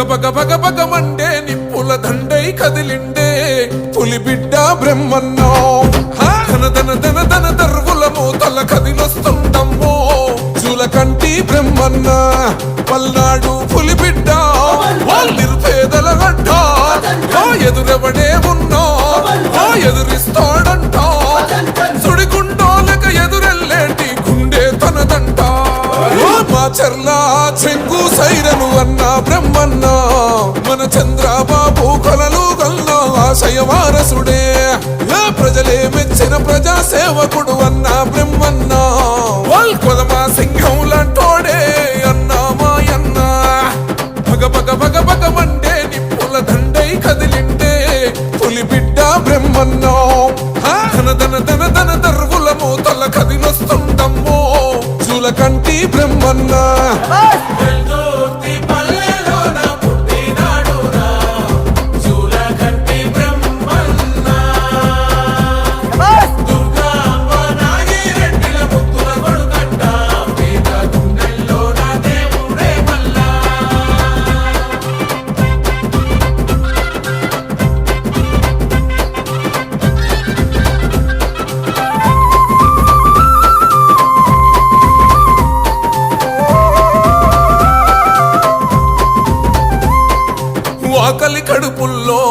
బగ Monday నిప్పుల దండై కదిలిండే. పులి బిడ్డ బ్రహ్మన్నో! ధన ధన ధన ధన దర్వుల మూతల కదిలొస్తుండమ్మో చూలకంటి బ్రహ్మన్న పల్నాడు పులి బిడ్డ. నిరుపేదల గడ్డ. ఎదురెవడే ఉన్నా? ఎదురిస్తాడంట. సుడిగుండోలక ఎదురెల్లేటి గుండె తనదంట. మా చర్ల చెంగు సైరను అన్న బ్రహ్మన్న మన చంద్రబాబు కొలలు గల్ల ఆశయ వారసుడే. ఏ ప్రజలే మెచ్చిన ప్రజా సేవకుడు అన్న బ్రహ్మన్న కొదమా సింహం లాంటోడే అన్న మాయన్న. భగ భగ భగ భగ మండే నిప్పుల దండై కదిలిండే పులి బిడ్డ బ్రహ్మన్నో! ధన ధన ధన ధన దర్వుల మూతల కదిలొస్తుండమ్మో చూలకంటి బ్రహ్మన్న. వెళ్తూ ఆకలి కడుపుల్లో